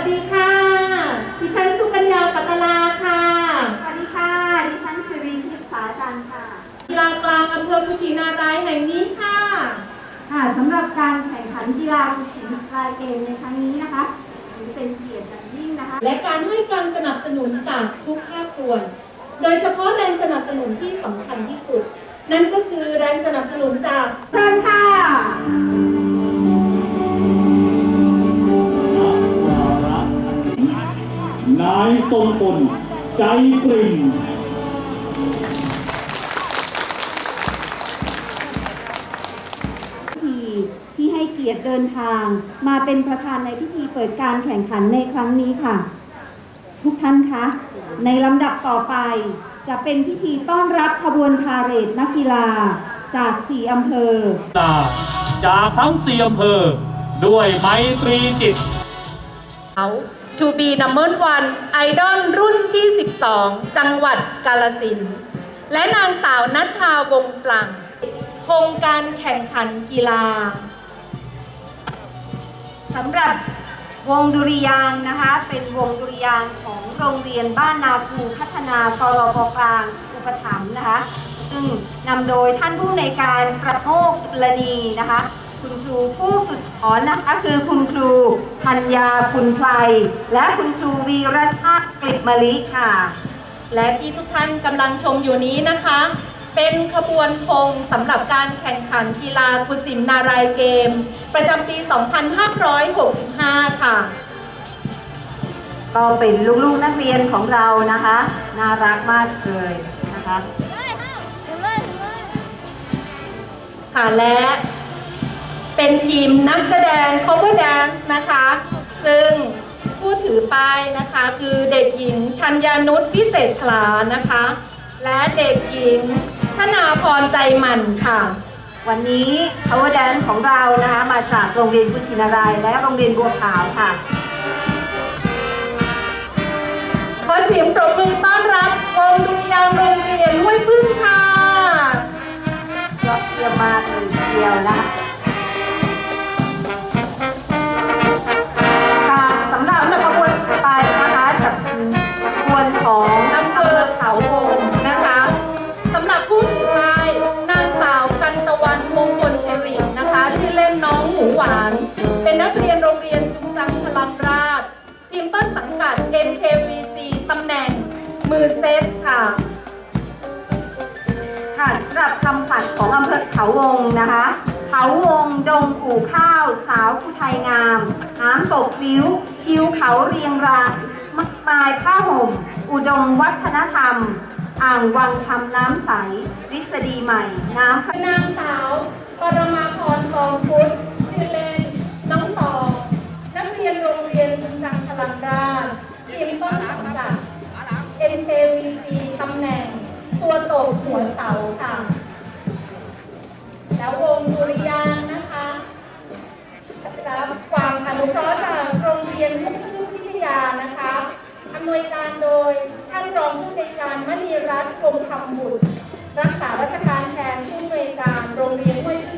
วัสดีค่ะ ดิฉันสุกัญญาปัตตลาค่ะ สวัสดีค่ะ ดิฉันสิริทิพย์สาจันทร์ค่ะกีฬากลางอำเภอกุชินารายแห่งนี้ค่ะ ค่ะสำหรับการแข่งขันกีฬากุศิลป์รายเกมในครั้งนี้นะคะถือเป็นเกียรติอย่างยิ่งนะคะ และการให้การสนับสนุนจากทุกภาคส่วน โดยเฉพาะแรงสนับสนุนที่สำคัญที่สุด นั่นก็คือแรงสนับสนุนจากเชิญค่ะายทรงพลใจกริ่มทีที่ให้เกียรติเดินทาง มาเป็นประธานในพิธีเปิดการแข่งขันในครั้งนี้ค่ะ ทุกท่านคะ ในลำดับต่อไป จะเป็นพิธีต้อนรับขบวนพาเหรดนักกีฬาจากสี่อำเภอ จากทั้งสี่อำเภอ ด้วยไมตรีจิตเขา To be number one ไอดอลรุ่นที่ 12 จังหวัดกาลสิน และนางสาวนัชชาวงศ์ปลังโครงการแข่งขันกีฬาสำหรับวงดุริยางนะคะ เป็นวงดุริยางของโรงเรียนบ้านนาคูพัฒนากรปกลางอุปถัมภ์นะคะ ซึ่งนำโดยท่านผู้ในการประโมกุลนีนะคะ คุณครูผู้ฝึกสอนนะคะคือคุณครูธัญญาคุณไพรและคุณครูวีรชาติกฤษมะลิค่ะ และที่ทุกท่านกำลังชมอยู่นี้นะคะ เป็นขบวนธงสำหรับการแข่งขันกีฬากุศิมนารายเกม ประจำปี 2565 ค่ะ ก็เป็นลูกๆนักเรียนของเรานะคะ น่ารักมากเลยนะคะค่ะและ เป็นทีมนักแสดง cover dance นะคะ ซึ่งผู้ถือป้ายนะคะคือเด็กหญิงชัญญานุชพิเศษขลานะคะ และเด็กหญิงชนาพรใจหมันค่ะ วันนี้ Power Dance ของเรานะคะมาจากโรงเรียนกุชินารายณ์และโรงเรียนบัวขาวค่ะขอเสียงปรบมือต้อนรับวงดุริยางค์โรงเรีย วงดงผู่ข้าว สาวผู้ไทยงามน้ำตกพลิ้ว ทิวเขาเรียงรายมากมายผ้าห่ม อุดมวัฒนธรรม อ่างวังคำน้ำใสทฤษฎีใหม่ น้ำนางสาว ปรมาพรทองพุทธชื่อเล่นน้องตอนักเรียนโรงเรียนจุงจังพลังราทีมต้นสังกัด NKVC ตำแหน่ง ตัวโตกหัวเสาค่ะ แล้ววงดุริยางนะคะรับความอนุเคราะห์จากโรงเรียนลูกทุ่งพิทยานะคะอำนวยการโดยท่านรองผู้อำนวยการมณีรัตน์กรมคำบุตรรักษาราชการแทนผู้อำนวยการโรงเรียนห้วยพึ่ง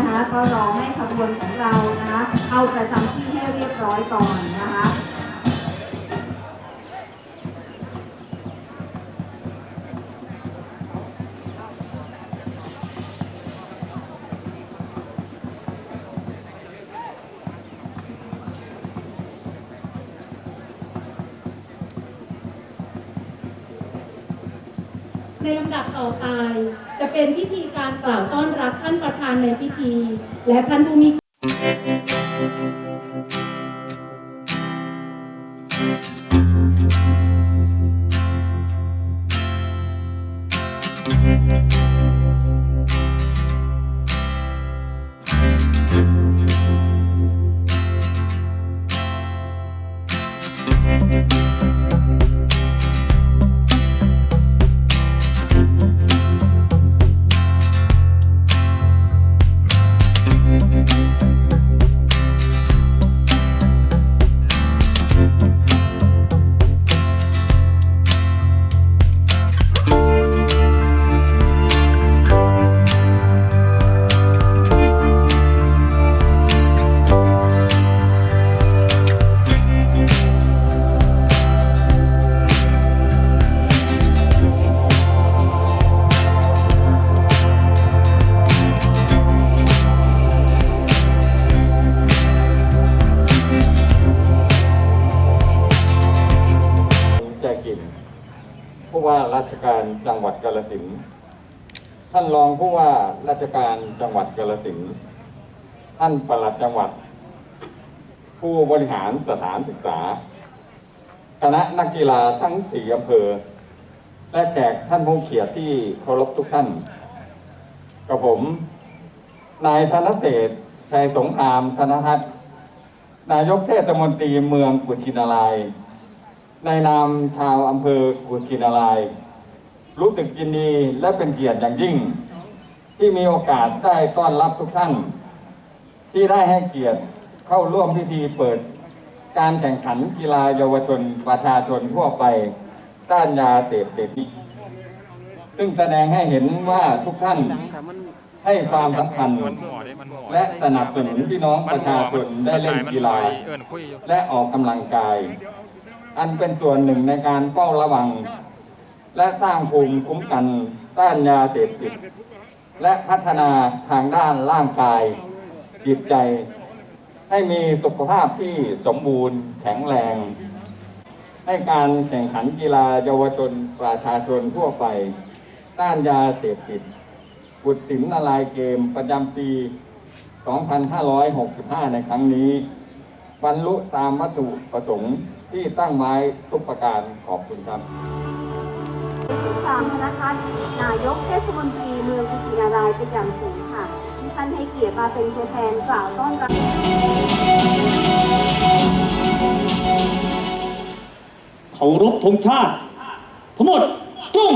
นะคะก็รอให้ขบวนของเรานะคะเข้าประจำที่ให้เรียบร้อยก่อนนะคะในลำดับต่อไป จะเป็นพิธีการกล่าวต้อนรับท่านประธานในพิธี และท่านผู้มีแจ ท่านรองผู้ว่าราชการจังหวัดกาฬสินธุ์ท่านปลัดจังหวัด ผู้บริหารสถานศึกษา คณะนักกีฬาทั้งสี่อำเภอ และแขกท่านผู้เขียรติที่เคารพทุกท่าน กับผม นายธนเศษชัยสงครามธนทัศน์นายกเทศมนตรีเมืองกุชินารายณ์ในนามชาวอำเภอกุชินาราย รู้สึกยินดีและเป็นเกียรติอย่างยิ่ง ที่มีโอกาสได้ต้อนรับทุกท่าน ที่ได้ให้เกียรติเข้าร่วมพิธีเปิด การแข่งขันกีฬาเยาวชนประชาชนทั่วไปต้านยาเสพติดซึ่งแสดงให้เห็นว่าทุกท่านให้ความสำคัญ และสนับสนุนพี่น้องประชาชนได้เล่นกีฬาและออกกำลังกาย อันเป็นส่วนหนึ่งในการเฝ้าระวัง และสร้างภูมิคุ้มกันต้านยาเสพติด และพัฒนาทางด้านร่างกาย จิตใจ ให้มีสุขภาพที่สมบูรณ์แข็งแรง ให้การแข่งขันกีฬาเยาวชนประชาชนทั่วไป ต้านยาเสพติดบุตรสินนารายเกมประจำปี 2565 ในครั้งนี้ บรรลุตามวัตถุประสงค์ที่ตั้งไว้ทุกประการขอบคุณครับามธนพัฒน์นายกเทศมนตรีเมืองกุชินารายเป็นอย่างสูงค่ะที่ท่านให้เกียรติมาเป็นตัวแทนกล่าวต้อนรับเคารพธงชาติ ทั้งหมดตุ้ง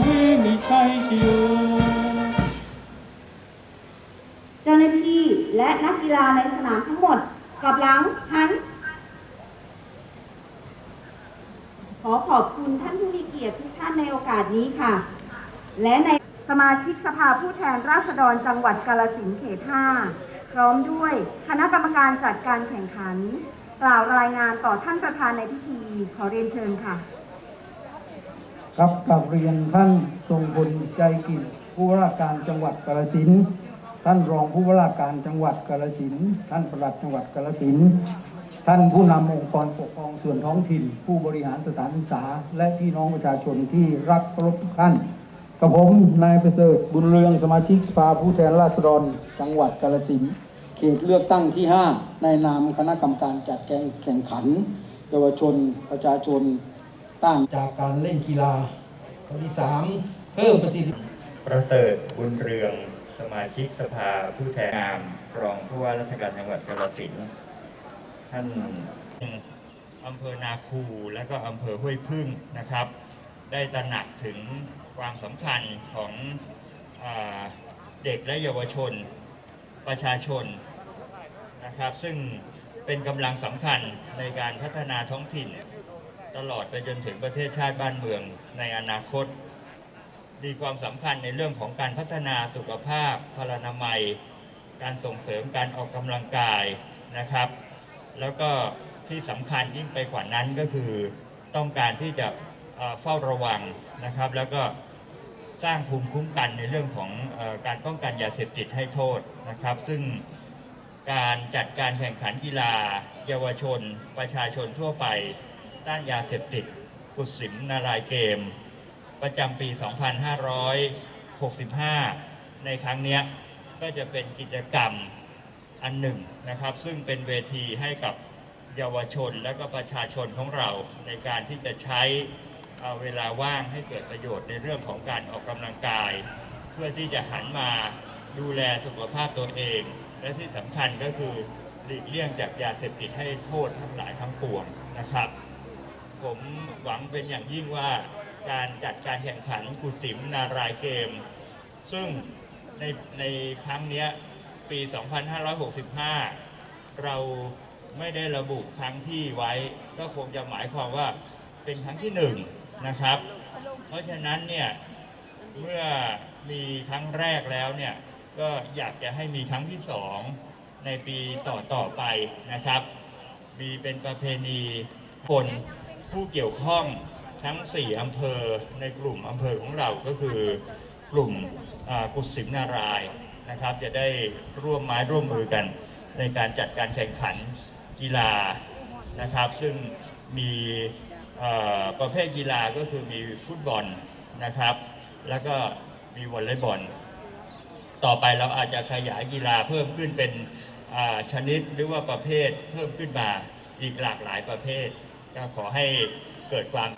ไทยทวีมีชัยชโยเจ้าหน้าที่และนักกีฬาในสนามทั้งหมดกลับหลังหัน ขอขอบคุณท่านผู้มีเกียรติทุกท่านในโอกาสนี้ค่ะ และในสมาชิกสภาผู้แทนราษฎรจังหวัดกาลสินเขต5พร้อมด้วยคณะกรรมการจัดการแข่งขัน กล่าวรายงานต่อท่านประธานในพิธีขอเรียนเชิญค่ะ ครับกับเรียนท่านทรงพลใจกิจผู้ว่าราชการจังหวัดกาฬสินธุ์ท่านรองผู้ว่าราชการจังหวัดกาฬสินธุ์ท่านปลัดจังหวัดกาฬสินธุ์ท่านผู้นำองค์กรปกครองส่วนท้องถิ่น ผู้บริหารสถานศึกษา และพี่น้องประชาชนที่รักเคารพทุกท่านกับผมนายประเสริฐบุญเรืองสมาชิกสภาผู้แทนราษฎร จังหวัดกาฬสินธุ์เขตเลือกตั้งที่ 5 ในนามคณะกรรมการจัดแข่งขัน เยาวชนประชาชน ต้านจากการเล่นกีฬาข้อที่สามเพิ่มประสิทธิประเสริฐบุญเรืองสมาชิกสภาผู้แทนงามรองผู้ว่าราชการจังหวัดกาฬสินธุ์ท่านอำเภอนาคูและก็อำเภอห้วยพึ่งนะครับ ได้ตระหนักถึงความสำคัญของอเด็กและเยาวชนประชาชนนะครับ ซึ่งเป็นกำลังสำคัญในการพัฒนาท้องถิ่น ตลอดไปจนถึงประเทศชาติบ้านเมืองในอนาคต มีความสำคัญในเรื่องของการพัฒนาสุขภาพพลานามัย การส่งเสริมการออกกำลังกายนะครับ แล้วก็ที่สำคัญยิ่งไปกว่านั้นก็คือต้องการที่จะเฝ้าระวังนะครับ แล้วก็สร้างภูมิคุ้มกันในเรื่องของอการป้องกันยาเสพติดให้โทษนะครับ ซึ่งการจัดการแข่งขันกีฬา เยาวชน ประชาชนทั่วไป ต้านยาเสพติด กุศิมนารายเกม ประจำปี 2565 ในครั้งนี้ก็จะเป็นกิจกรรมอันหนึ่งนะครับ ซึ่งเป็นเวทีให้กับเยาวชนและก็ประชาชนของเราในการที่จะใช้เอ่อเวลาว่างให้เกิดประโยชน์ในเรื่องของการออกกำลังกาย เพื่อที่จะหันมาดูแลสุขภาพตัวเอง และที่สำคัญก็คือหลีกเลี่ยงจากยาเสพติดให้โทษทั้งหลายทั้งปวงนะครับ ผมหวังเป็นอย่างยิ่งว่าการจัดการแข่งขันกุศิมนารายเกม ซึ่งในในครั้งนี้ยปี 2565 เราไม่ได้ระบุครั้งที่ไว้ ก็คงจะหมายความว่าเป็นครั้งที่หนึ่งนะครับ เพราะฉะนั้นเนี่ยเมื่อมีครั้งแรกแล้วเนี่ยก็อยากจะให้มีครั้งที่สองในปีต่อต่อไปนะครับ มีเป็นประเพณีคน ผู้เกี่ยวข้องทั้ง 4 อำเภอในกลุ่มอำเภอของเราก็คือกลุ่มอ่ากุศิมนารายนะครับ จะได้ร่วมไม้ร่วมมือกัน ในการจัดการแข่งขันกีฬานะครับ ซึ่งมีประเภทกีฬาก็คือมีฟุตบอลนะครับ แล้วก็มีวอลเลย์บอล ต่อไปเราอาจจะขยายกีฬาเพิ่มขึ้นเป็นชนิดหรือว่าประเภทเพิ่มขึ้นมาอีกหลากหลายประเภท ก็ขอให้เกิดความ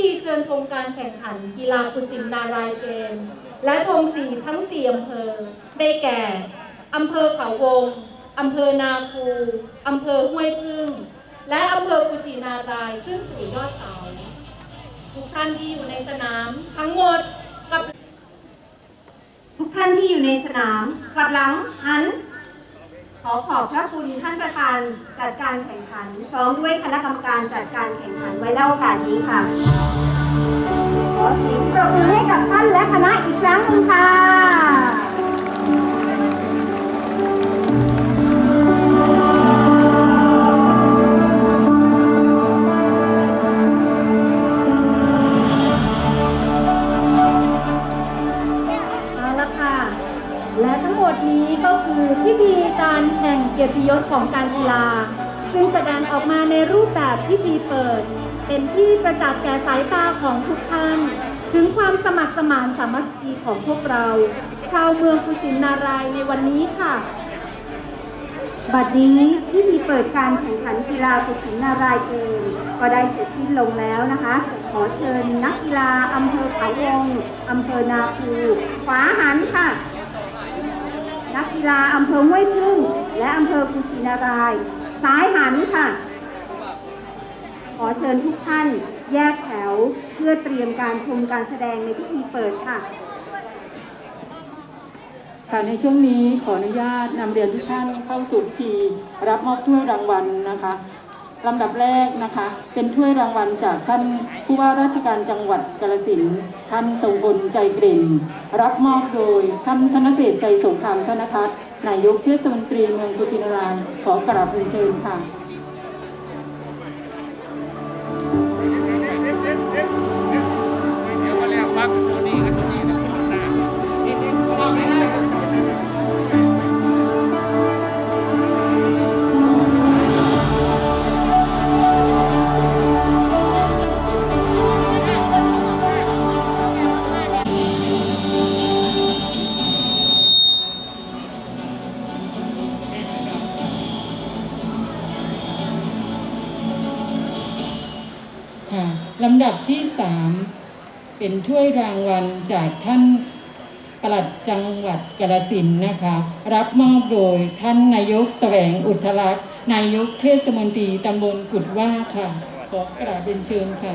ธีเชิญธงการแข่งขันกีฬากุศินนารายเกม และธงสีทั้งสี่อำเภอ ได้แก่ อำเภอเขาวง อำเภอนาคู อำเภอห้วยพึ่ง และอำเภอกุชินารายขึ้นสู่ยอดเสา ทุกท่านที่อยู่ในสนามทั้งหมดกับ ทุกท่านที่อยู่ในสนามกลับหลังหัน ขอขอบพระคุณท่านประธานจัดการแข่งขันพร้อมด้วยคณะกรรมการจัดการแข่งขันไว้ในโอกาสนี้ค่ะ ขอเสียงปรบมือให้กับท่านและคณะอีกครั้งหนึ่งค่ะ ออกมาในรูปแบบพิธีเปิด เป็นที่ประจักษ์แก่สายตาของทุกท่าน ถึงความสมัครสมานสามัคคีของพวกเรา ชาวเมืองกุสินารายในวันนี้ค่ะ บัดนี้พิธีเปิดการแข่งขันกีฬากุศินารายเกมก็ได้เสร็จสิ้นลงแล้วนะคะ ขอเชิญนักกีฬาอำเภอเขาวงอำเภอนาคูขวาหันค่ะนักกีฬาอำเภอห้วยพึ่งและอำเภอกุชินาราย ซ้ายหันค่ะ ขอเชิญทุกท่านแยกแถวเพื่อเตรียมการชมการแสดงในพิธีเปิดค่ะ ค่ะในช่วงนี้ขออนุญาตนำเรียนทุกท่านเข้าสู่พิธีรับมอบถ้วยรางวัลนะคะ ลำดับแรกนะคะ เป็นถ้วยรางวัลจากท่านผู้ว่าราชการจังหวัดกาฬสินธุ์ท่านทรงพลใจเกลิ่นรับมอบโดยท่านธนเศรษฐใจสงครามธนทัศน์นายกเทศมนตรีเมืองกุชินารายขอกราบเรียนเชิญค่ะ ลำดับที่สามเป็นถ้วยรางวัลจากท่านปลัดจังหวัดกระสินนะคะ รับมอบโดยท่านนายกแสวงอุทลักษ์นายกเทศมนตรีตำบลกุดว่าค่ะ ขอกราบเรียนเชิญค่ะ